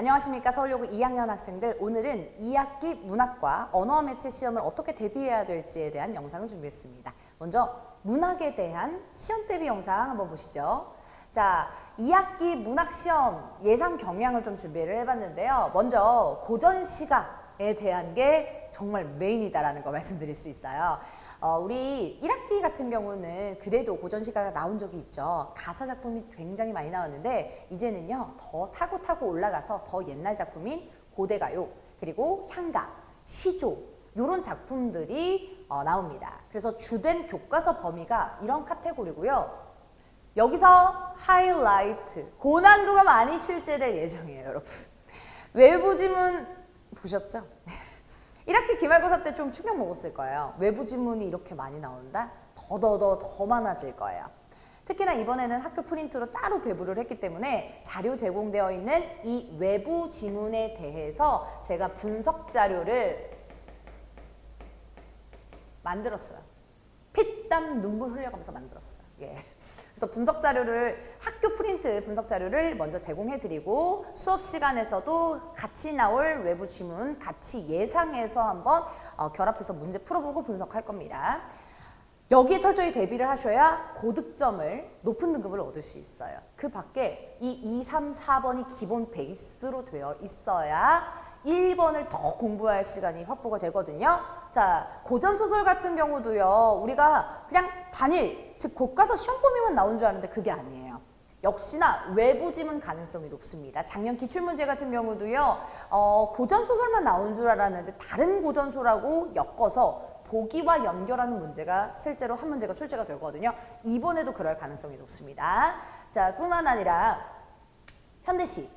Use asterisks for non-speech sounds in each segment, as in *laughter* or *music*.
안녕하십니까 서울여고 2학년 학생들 오늘은 2학기 문학과 언어 매체 시험을 어떻게 대비해야 될지에 대한 영상을 준비했습니다. 먼저 문학에 대한 시험 대비 영상 한번 보시죠. 자, 2학기 문학 시험 예상 경향을 좀 준비를 해봤는데요. 먼저 고전 시각 에 대한 게 정말 메인이다라는 거 말씀드릴 수 있어요. 어, 우리 1학기 같은 경우는 그래도 고전 시가가 나온 적이 있죠. 가사 작품이 굉장히 많이 나왔는데 이제는요 더 타고 타고 올라가서 더 옛날 작품인 고대가요 그리고 향가, 시조 이런 작품들이 어, 나옵니다. 그래서 주된 교과서 범위가 이런 카테고리고요. 여기서 하이라이트 고난도가 많이 출제될 예정이에요, 여러분. 외부 지문 보셨죠? *laughs* 1학기 기말고사 때 좀 충격 먹었을 거예요. 외부 지문이 이렇게 많이 나온다? 더더더 더 많아질 거예요. 특히나 이번에는 학교 프린트로 따로 배부를 했기 때문에 자료 제공되어 있는 이 외부 지문에 대해서 제가 분석 자료를 만들었어요. 피땀 눈물 흘려가면서 만들었어요. 예. 그래서 분석 자료를 학교 프린트 분석 자료를 먼저 제공해 드리고 수업 시간에서도 같이 나올 외부 지문 같이 예상해서 한번 어, 결합해서 문제 풀어보고 분석할 겁니다. 여기에 철저히 대비를 하셔야 고득점을 높은 등급을 얻을 수 있어요. 그 밖에 이 2, 3, 4번이 기본 베이스로 되어 있어야 1번을 더 공부할 시간이 확보가 되거든요. 자, 고전 소설 같은 경우도요. 우리가 그냥 단일, 즉 교과서 시험 범위만 나온 줄 아는데 그게 아니에요. 역시나 외부 지문 가능성이 높습니다. 작년 기출문제 같은 경우도요. 어, 고전 소설만 나온 줄 알았는데 다른 고전소라고 엮어서 보기와 연결하는 문제가 실제로 한 문제가 출제가 되거든요. 이번에도 그럴 가능성이 높습니다. 자, 뿐만 아니라 현대시,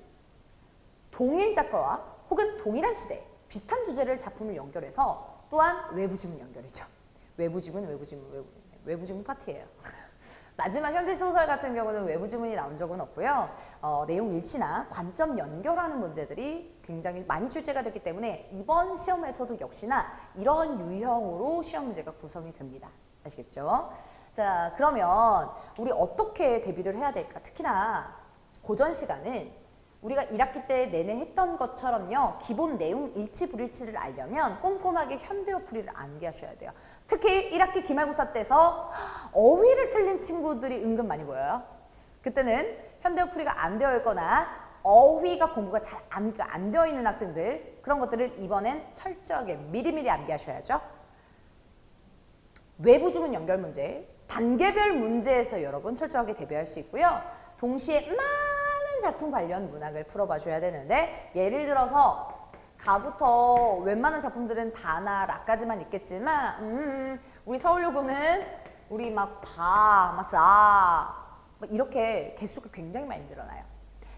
동일 작가와 혹은 동일한 시대, 비슷한 주제를 작품을 연결해서 또한 외부 지문 연결이죠. 외부 지문, 외부 지문, 외부, 외부 지문 파티예요. *laughs* 마지막 현대 소설 같은 경우는 외부 지문이 나온 적은 없고요. 어, 내용 일치나 관점 연결하는 문제들이 굉장히 많이 출제가 됐기 때문에 이번 시험에서도 역시나 이런 유형으로 시험 문제가 구성이 됩니다. 아시겠죠? 자, 그러면 우리 어떻게 대비를 해야 될까? 특히나 고전 시간은 우리가 1학기 때 내내 했던 것처럼요. 기본 내용 일치 불일치를 알려면 꼼꼼하게 현대어 풀이를 암기하셔야 돼요. 특히 1학기 기말고사 때서 어휘를 틀린 친구들이 은근 많이 보여요. 그때는 현대어 풀이가 안 되어 있거나 어휘가 공부가 잘안안 되어 있는 학생들 그런 것들을 이번엔 철저하게 미리미리 암기하셔야죠. 외부 지문 연결 문제, 단계별 문제에서 여러분 철저하게 대비할 수 있고요. 동시에 많은 작품 관련 문학을 풀어봐 줘야 되는데 예를 들어서 가부터 웬만한 작품들은 다나 라까지만 있겠지만 음, 우리 서울요금은 우리 막 바, 막 사, 막 이렇게 개수가 굉장히 많이 늘어나요.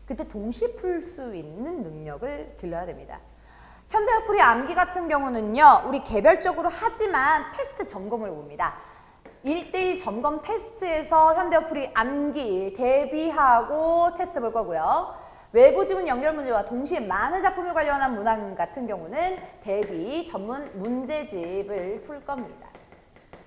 그때 동시에 풀수 있는 능력을 길러야 됩니다. 현대어풀이 암기 같은 경우는요, 우리 개별적으로 하지만 테스트 점검을 봅니다. 1대1 점검 테스트에서 현대어풀이 암기 대비하고 테스트 볼 거고요. 외부 지문 연결 문제와 동시에 많은 작품을 관련한 문항 같은 경우는 대비 전문 문제집을 풀 겁니다.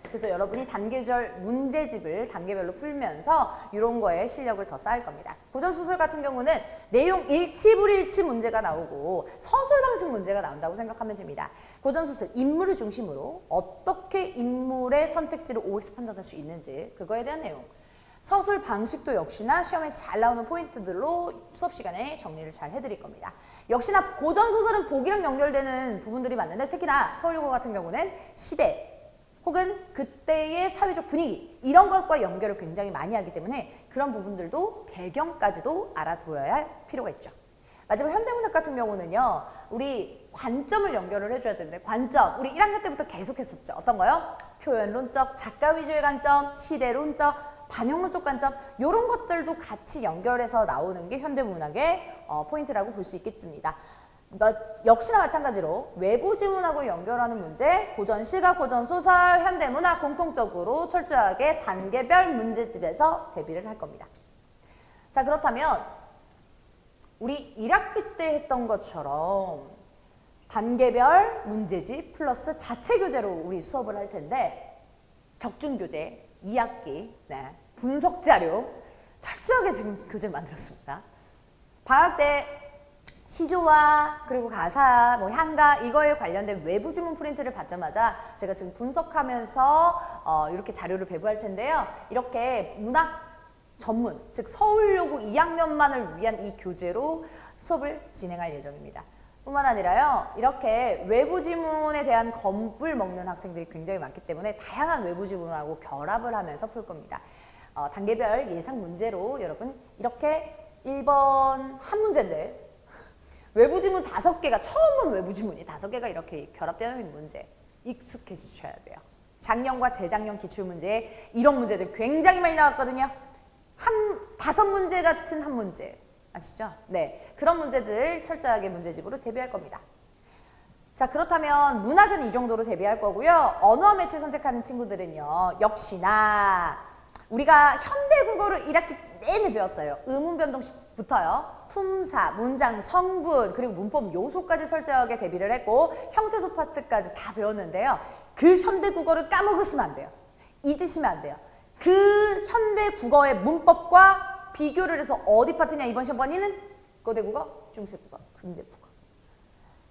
그래서 여러분이 단계별 문제집을 단계별로 풀면서 이런 거에 실력을 더 쌓을 겁니다. 고전소설 같은 경우는 내용 일치 불일치 문제가 나오고 서술 방식 문제가 나온다고 생각하면 됩니다. 고전소설 인물을 중심으로 어떻게 인물의 선택지를 OX 판단할 수 있는지 그거에 대한 내용 서술 방식도 역시나 시험에 잘 나오는 포인트들로 수업 시간에 정리를 잘 해드릴 겁니다. 역시나 고전 소설은 보기랑 연결되는 부분들이 많은데 특히나 서울여고 같은 경우는 시대 혹은 그때의 사회적 분위기 이런 것과 연결을 굉장히 많이 하기 때문에 그런 부분들도 배경까지도 알아두어야 할 필요가 있죠. 마지막 현대문학 같은 경우는요, 우리 관점을 연결을 해줘야 되는데, 관점, 우리 1학년 때부터 계속 했었죠. 어떤 거요? 표현론적, 작가 위주의 관점, 시대론적, 반영론적 관점, 이런 것들도 같이 연결해서 나오는 게 현대문학의 어, 포인트라고 볼 수 있겠습니다. 뭐, 역시나 마찬가지로 외부 지문하고 연결하는 문제, 고전 시가, 고전 소설, 현대문학 공통적으로 철저하게 단계별 문제집에서 대비를 할 겁니다. 자, 그렇다면 우리 1학기 때 했던 것처럼 단계별 문제집 플러스 자체 교재로 우리 수업을 할 텐데 격중 교재 2학기 네, 분석 자료 철저하게 지금 교재를 만들었습니다. 방학 때 시조와 그리고 가사, 뭐 향가 이거에 관련된 외부 지문 프린트를 받자마자 제가 지금 분석하면서 어, 이렇게 자료를 배부할 텐데요. 이렇게 문학 전문, 즉 서울여고 2학년만을 위한 이 교재로 수업을 진행할 예정입니다. 뿐만 아니라요, 이렇게 외부 지문에 대한 겁을 먹는 학생들이 굉장히 많기 때문에 다양한 외부 지문하고 결합을 하면서 풀 겁니다. 어, 단계별 예상 문제로 여러분 이렇게 1번 한 문제인데 외부 지문 다섯 개가 처음 본 외부 지문이 다섯 개가 이렇게 결합되어 있는 문제 익숙해 주셔야 돼요. 작년과 재작년 기출 문제에 이런 문제들 굉장히 많이 나왔거든요. 한 다섯 문제 같은 한 문제 아시죠? 네 그런 문제들 철저하게 문제집으로 대비할 겁니다. 자 그렇다면 문학은 이 정도로 대비할 거고요. 언어와 매체 선택하는 친구들은요 역시나 우리가 현대 국어를 1학기 내내 배웠어요. 의문 변동식부터요. 품사, 문장, 성분, 그리고 문법 요소까지 철저하게 대비를 했고 형태소 파트까지 다 배웠는데요. 그 현대 국어를 까먹으시면 안 돼요. 잊으시면 안 돼요. 그 현대 국어의 문법과 비교를 해서 어디 파트냐 이번 시험 번이는 고대 국어, 중세 국어, 근대 국어.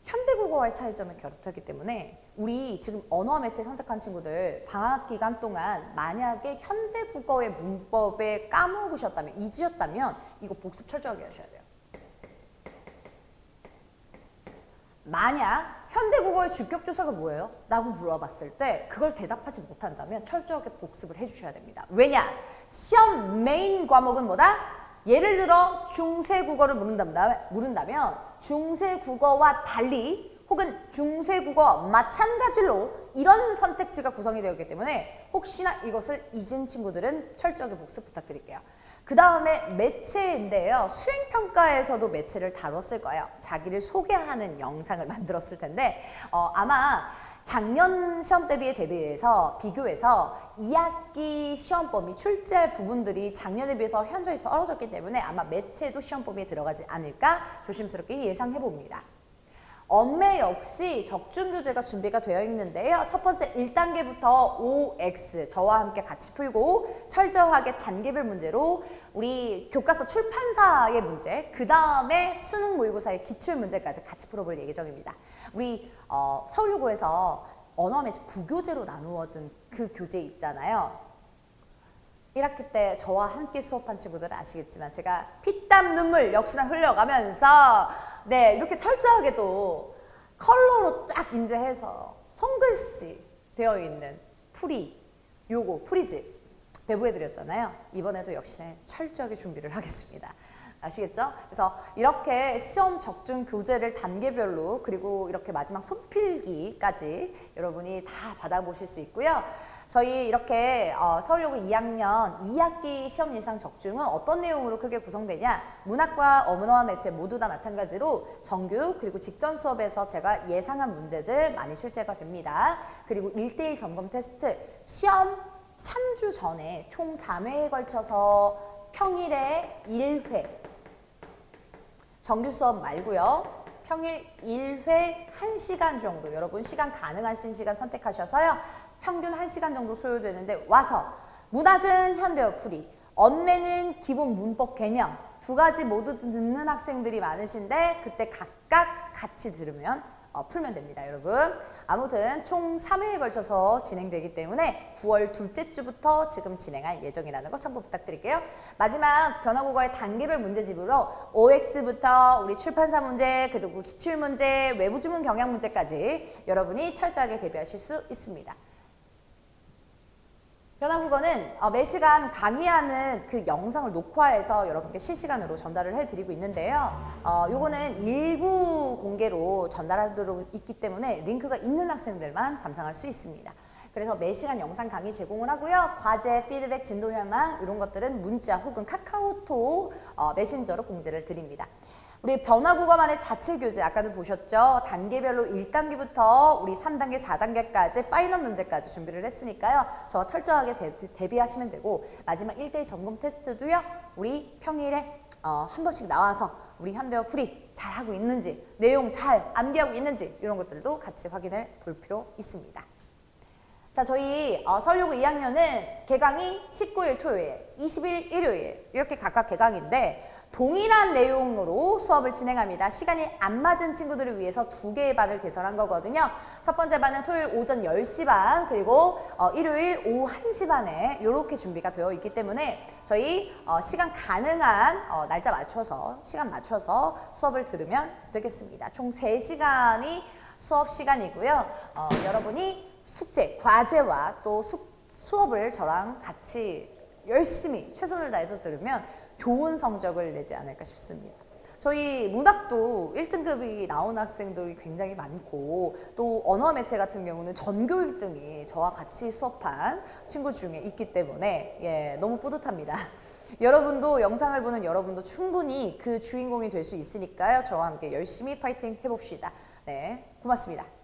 현대 국어와의 차이점을 결합하기 때문에 우리 지금 언어와 매체 선택한 친구들 방학 기간 동안 만약에 현대 국어의 문법에 까먹으셨다면 잊으셨다면 이거 복습 철저하게 하셔야 돼요. 만약 현대 국어의 주격 조사가 뭐예요? 라고 물어봤을 때 그걸 대답하지 못한다면 철저하게 복습을 해주셔야 됩니다. 왜냐? 시험 메인 과목은 뭐다? 예를 들어 중세 국어를 물은다면, 물은다면 중세 국어와 달리 혹은 중세 국어 마찬가지로 이런 선택지가 구성이 되어 있기 때문에 혹시나 이것을 잊은 친구들은 철저하게 복습 부탁드릴게요. 그 다음에 매체인데요. 수행평가에서도 매체를 다뤘을 거예요. 자기를 소개하는 영상을 만들었을 텐데 어, 아마 작년 시험 대비에 대비해서 비교해서 2학기 시험 범위 출제할 부분들이 작년에 비해서 현저히 떨어졌기 때문에 아마 매체도 시험 범위에 들어가지 않을까 조심스럽게 예상해 봅니다. 엄매 역시 적중 교재가 준비가 되어 있는데요. 첫 번째 1단계부터 OX 저와 함께 같이 풀고 철저하게 단계별 문제로 우리 교과서 출판사의 문제, 그 다음에 수능 모의고사의 기출 문제까지 같이 풀어볼 예정입니다. 우리 어, 서울여고에서 언어 매체 부교재로 나누어진 그 교재 있잖아요. 1학기 때 저와 함께 수업한 친구들은 아시겠지만 제가 피땀 눈물 역시나 흘려가면서 네 이렇게 철저하게 또 컬러로 쫙 인쇄해서 손글씨 되어 있는 풀이 요거 풀이집 배부해드렸잖아요. 이번에도 역시나 철저하게 준비를 하겠습니다. 아시겠죠? 그래서 이렇게 시험 적중 교재를 단계별로 그리고 이렇게 마지막 손필기까지 여러분이 다 받아보실 수 있고요. 저희 이렇게 어, 서울여고 2학년 2학기 시험 예상 적중은 어떤 내용으로 크게 구성되냐 문학과 언어와 매체 모두 다 마찬가지로 정규 그리고 직전 수업에서 제가 예상한 문제들 많이 출제가 됩니다. 그리고 1대1 점검 테스트 시험 3주 전에 총 3회에 걸쳐서 평일에 1회 정규 수업 말고요. 평일 1회 1시간 정도 여러분 시간 가능하신 시간 선택하셔서요. 평균 1시간 정도 소요되는데 와서 문학은 현대어 풀이 언매는 기본 문법 개명 두 가지 모두 듣는 학생들이 많으신데 그때 각각 같이 들으면 어, 풀면 됩니다 여러분. 아무튼 총 3회에 걸쳐서 진행되기 때문에 9월 둘째 주부터 지금 진행할 예정이라는 거 참고 부탁드릴게요. 마지막 변화국어의 단계별 문제집으로 OX부터 우리 출판사 문제 그리고 기출문제 외부주문 경향 문제까지 여러분이 철저하게 대비하실 수 있습니다 변화국어는 어, 매 시간 강의하는 그 영상을 녹화해서 여러분께 실시간으로 전달을 해드리고 있는데요. 어, 요거는 일부 공개로 전달하도록 있기 때문에 링크가 있는 학생들만 감상할 수 있습니다. 그래서 매 시간 영상 강의 제공을 하고요. 과제, 피드백, 진도 현황 이런 것들은 문자 혹은 카카오톡 어, 메신저로 공지를 드립니다. 우리 변화국어만의 자체 교재 아까도 보셨죠? 단계별로 1단계부터 우리 3단계, 4단계까지 파이널 문제까지 준비를 했으니까요. 저와 철저하게 대, 비 하시면 되고 마지막 1대1 점검 테스트도요. 우리 평일에 어, 한 번씩 나와서 우리 현대어 풀이 잘하고 있는지 내용 잘 암기하고 있는지 이런 것들도 같이 확인해 볼 필요 있습니다. 자, 저희 어, 서울여고 2학년은 개강이 19일 토요일, 20일 일요일 이렇게 각각 개강인데 동일한 내용으로 수업을 진행합니다. 시간이 안 맞은 친구들을 위해서 두 개의 반을 개설한 거거든요. 첫 번째 반은 토요일 오전 10시 반 그리고 어, 일요일 오후 1시 반에 이렇게 준비가 되어 있기 때문에 저희 어, 시간 가능한 어, 날짜 맞춰서 시간 맞춰서 수업을 들으면 되겠습니다. 총 3시간이 수업 시간이고요. 어, 여러분이 숙제, 과제와 또 수, 수업을 저랑 같이 열심히 최선을 다해서 들으면 좋은 성적을 내지 않을까 싶습니다. 저희 문학도 1등급이 나온 학생들이 굉장히 많고 또 언어 매체 같은 경우는 전교 1등이 저와 같이 수업한 친구 중에 있기 때문에 예, 너무 뿌듯합니다. *laughs* 여러분도 영상을 보는 여러분도 충분히 그 주인공이 될 수 있으니까요. 저와 함께 열심히 파이팅 해봅시다. 네, 고맙습니다.